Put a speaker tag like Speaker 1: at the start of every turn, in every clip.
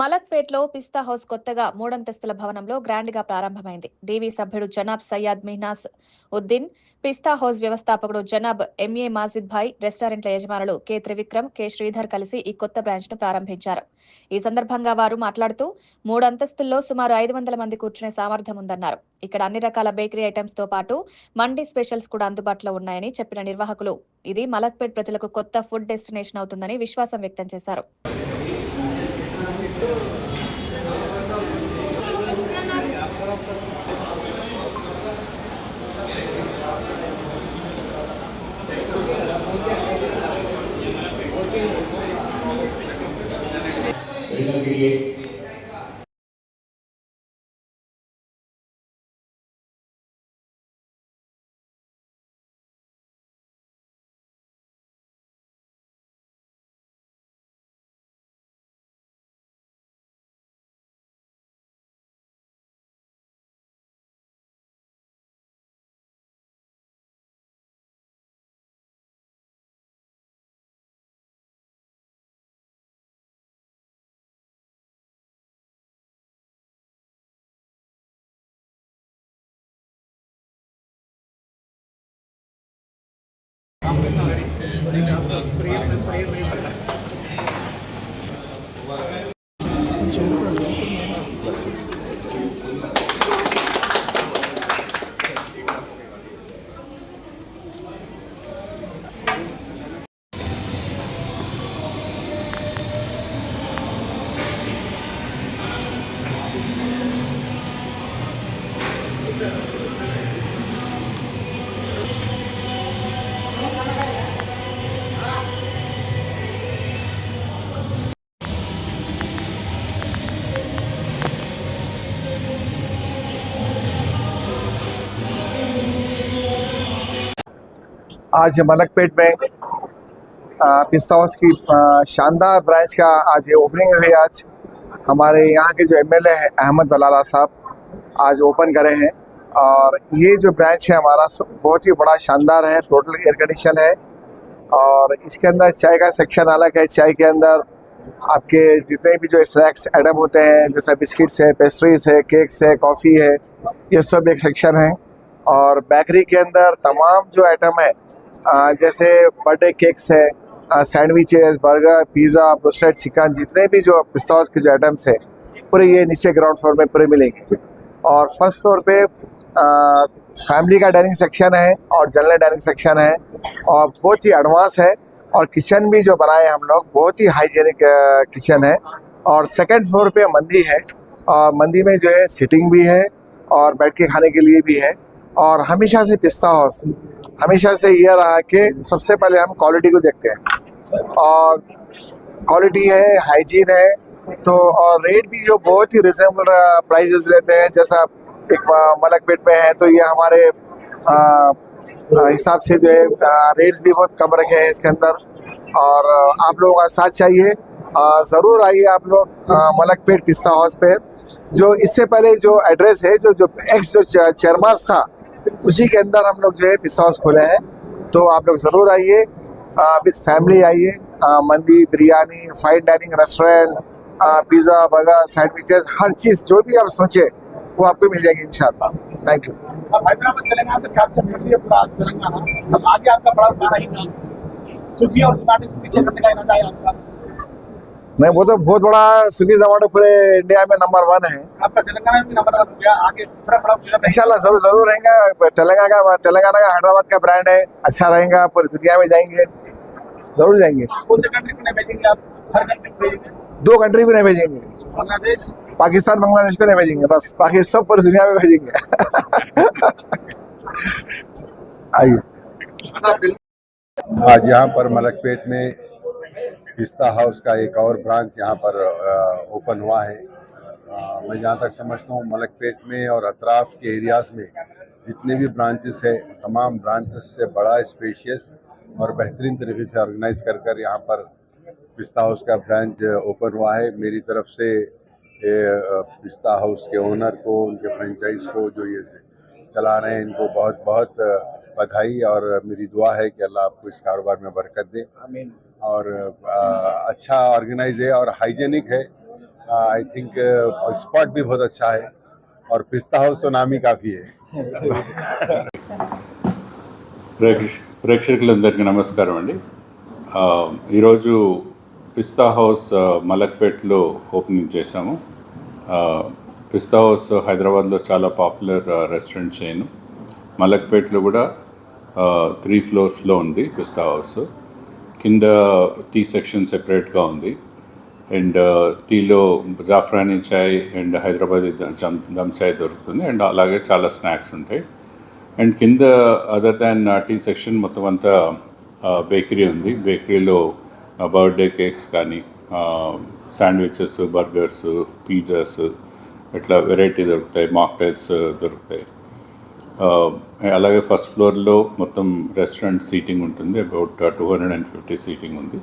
Speaker 1: మలక్పేట్లో పిస్తా house కొత్తగా మూడంతస్తుల భవనంలో గ్రాండ్గా ప్రారంభమైంది. డీవీ సభ్యుడు జనాబ్ సయ్యాద్ మిహ్నాస్ ఉద్దీన్ పిస్తా హౌస్ వ్యవస్థాపకుడు జనాబ్ ఎంఏ మాజిద్ భాయ్ రెస్టారెంట్ల యజమానులు కె త్రివిక్రమ్ కె శ్రీధర్ కలిసి ఈ కొత్త బ్రాంచ్ను ప్రారంభించారు. ఈ సందర్భంగా వారు మాట్లాడుతూ మూడు అంతస్తుల్లో సుమారు ఐదు వందల మంది కూర్చునే సామర్థ్యం ఉందన్నారు. ఇక్కడ అన్ని రకాల బేకరీ ఐటమ్స్తో పాటు మండీ స్పెషల్స్ కూడా అందుబాటులో ఉన్నాయని చెప్పిన నిర్వాహకులు ఇది మలక్పేట్ ప్రజలకు కొత్త ఫుడ్ డెస్టినేషన్ అవుతుందని విశ్వాసం వ్యక్తం చేశారు.
Speaker 2: 여기서 우리 Yeah.
Speaker 3: आज मलकपेट में पिस्ता हाउस की शानदार ब्रांच का आज ये ओपनिंग हुई आज। हमारे यहाँ के जो एमएलए हैं, अहमद बलाला साहब, आज ओपन करे हैं। और ये जो ब्रांच है हमारा, बहुत ही बड़ा, शानदार है टोटल एयर कंडीशन है। और इसके अंदर चाय का सेक्शन अलग है। चाय के अंदर आपके जितने भी जो स्नैक्स आइटम होते हैं, जैसे बिस्किट्स है पेस्ट्रीज है केक्स है कॉफ़ी है, ये सब एक सेक्शन है। और बेकरी के अंदर तमाम जो आइटम है जैसे बर्थडे केक्स है sandwiches burger pizza broasted chicken जितने भी जो पिस्ता के जो आइटम्स है, पूरे ये नीचे ग्राउंड फ्लोर में पूरे मिलेंगे। और फ़र्स्ट फ्लोर पे फैमिली का डाइनिंग सेक्शन है और जनरल डाइनिंग सेक्शन है। और बहुत ही एडवांस है और किचन भी जो बनाए हम लोग, बहुत ही हाइजेनिक किचन है। और सेकंड फ्लोर पे मंदी है और मंदी में जो है सिटिंग भी है और बैठ के खाने के लिए भी है। और हमेशा से पिस्ता हाउस हमेशा से ये रहा कि सबसे पहले हम क्वालिटी को देखते हैं। और क्वालिटी है हाइजीन है तो और रेट भी जो बहुत ही रिजनेबल प्राइजेस रहते हैं। जैसा एक मलकपेट में है तो ये हमारे हिसाब से जो है रेट्स भी बहुत कम रखे हैं इसके अंदर। और आप लोगों का साथ चाहिए ज़रूर आइए आप लोग मलकपेट पिस्ता हाउस पे। जो इससे पहले जो एड्रेस है, जो जो एक्स जो चेयरमास था उसी के अंदर हम लोग जो है पिस्ता हाउस खोले हैं। तो आप लोग ज़रूर आइए विद फैमिली आइए। मंदी, biryani fine dining restaurant pizza burger sandwiches हर चीज़ जो भी आप सोचे, वो आपको मिल जाएगी इंशाल्लाह थैंक यू
Speaker 4: हैदराबाद तेलंगाना तो कैप्चर कर लिया पूरा तेलंगाना। अब आगे आपका बड़ा रहेगा स्विगी और पीछे करने का इरादा है आपका।
Speaker 3: नहीं वो तो बहुत बड़ा स्विगी जोमेटो पूरे इंडिया में नंबर वन है।
Speaker 4: आपका तेलंगाना में नंबर वन गया आगे दूसरा बड़ा
Speaker 3: इंशाल्लाह ज़रूर ज़रूर रहेंगे। तेलंगाना का तेलंगाना का हैदराबाद का ब्रांड है। अच्छा रहेगा पूरी दुनिया में जाएँगे। ज़रूर जाएँगे।
Speaker 4: कौन से कंट्री को नहीं भेजेंगे आप? हर कंट्री को भेजेंगे।
Speaker 3: दो कंट्री को नहीं भेजेंगे।
Speaker 4: बांग्लादेश?
Speaker 3: पाकिस्तान बांग्लादेश को नहीं भेजेंगे बस। बाकी सब पूरी दुनिया में भेजेंगे। आइए।
Speaker 5: आज यहाँ पर मलकपेट में पिस्ता हाउस का एक और ब्रांच यहाँ पर ओपन हुआ है। अ, मैं जहाँ तक समझता हूँ मलकपेट में और अतराफ के एरियाज़ में जितने भी ब्रांचेस है तमाम ब्रांचेस से बड़ा स्पेशियस और बेहतरीन तरीके से ऑर्गेनाइज कर कर यहाँ पर पिस्ता हाउस का ब्रांच ओपन हुआ है। मेरी तरफ़ से पिस्ता हाउस के ओनर को उनके फ्रेंचाइज को जो ये चला रहे हैं इनको बहुत बहुत बधाई और मेरी दुआ है कि अल्लाह आपको इस कारोबार में बरकत दे और अ, अच्छा ऑर्गेनाइज है और हाइजेनिक है आई थिंक स्पॉट भी बहुत अच्छा है और पिस्ता हाउस तो नाम ही काफ़ी है
Speaker 2: ప్రేక్ష ప్రేక్షకులందరికీ నమస్కారం అండి ఆ, ఈరోజు పిస్తా హౌస్ ఆ, మలక్పేట్లో ఓపెనింగ్ చేశాము ఆ, పిస్తా హౌస్ హైదరాబాద్లో చాలా పాపులర్ ఆ, రెస్టారెంట్ చైన్ మలక్పేట్లో కూడా త్రీ ఫ్లోర్స్లో ఉంది పిస్తా హౌస్ కింద టీ సెక్షన్ సెపరేట్గా ఉంది. అండ్ టీలో జాఫ్రానీ చాయ్ అండ్ హైదరాబాదీ దమ్ దమ్ చాయ్ దొరుకుతుంది. అండ్ అలాగే చాలా స్నాక్స్ ఉంటాయి. అండ్ కింద అదర్ దాన్ టీ సెక్షన్ మొత్తం అంతా బేకరీ ఉంది. బేకరీలో బర్త్డే కేక్స్ కానీ శాండ్విచెస్ బర్గర్స్ పిజ్జాస్ ఇట్లా వెరైటీ దొరుకుతాయి. మాక్టైల్స్ దొరుకుతాయి. అలాగే ఫస్ట్ ఫ్లోర్లో మొత్తం రెస్టారెంట్ సీటింగ్ ఉంటుంది. About two hundred and fifty seating ఉంది.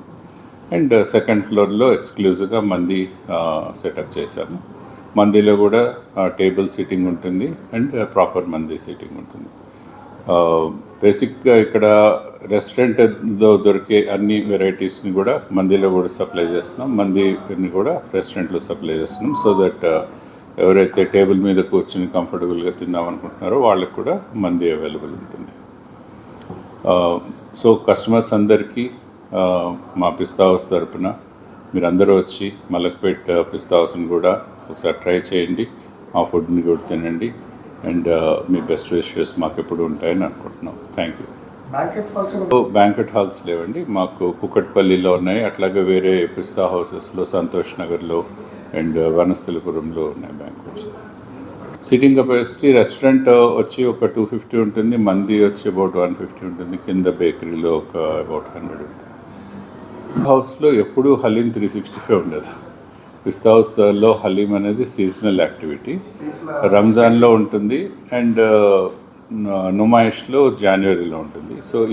Speaker 2: అండ్ సెకండ్ ఫ్లోర్లో ఎక్స్క్లూజివ్గా మంది సెటప్ చేశాము. మందిలో కూడా టేబుల్ సీటింగ్ ఉంటుంది అండ్ ప్రాపర్ మంది సీటింగ్ ఉంటుంది. బేసిక్గా ఇక్కడ రెస్టారెంట్లో దొరికే అన్ని వెరైటీస్ని కూడా మందిలో కూడా సప్లై చేస్తున్నాం. మందిని కూడా రెస్టారెంట్లో సప్లై చేస్తున్నాం. సో దట్ ఎవరైతే టేబుల్ మీద కూర్చుని కంఫర్టబుల్గా తిందాం అనుకుంటున్నారో వాళ్ళకి కూడా మంది అవైలబుల్ ఉంటుంది. సో కస్టమర్స్ అందరికీ మా పిస్తా హౌస్ తరపున మీరందరూ వచ్చి మలక్పేట్ పిస్తా హౌస్ని కూడా ఒకసారి ట్రై చేయండి. మా ఫుడ్ని కూడా తినండి. అండ్ మీ బెస్ట్ విషెస్ మాకు ఎప్పుడు ఉంటాయని అనుకుంటున్నాం. థ్యాంక్ యూ బ్యాంకెట్ హాల్స్ లేవండి. మాకు కుకట్పల్లిలో ఉన్నాయి. అట్లాగే వేరే పిస్తా హౌసెస్లో సంతోష్ నగర్లో అండ్ వనస్థలిపురంలో ఉన్నాయి బ్యాంకెట్స్ సిట్టింగ్ కెపాసిటీ రెస్టారెంట్ వచ్చి ఒక టూ ఫిఫ్టీ ఉంటుంది. మంది వచ్చి అబౌట్ వన్ ఫిఫ్టీ ఉంటుంది. కింద బేకరీలో ఒక అబౌట్ హండ్రెడ్ ఉంటుంది. హౌస్లో ఎప్పుడూ హలీం త్రీ సిక్స్టీ ఫైవ్ ఉండదు. పిస్తా హౌస్లో హలీం అనేది సీజనల్ యాక్టివిటీ రంజాన్లో ఉంటుంది. అండ్ నుమాయిష్లో జనవరిలో ఉంటుంది. సో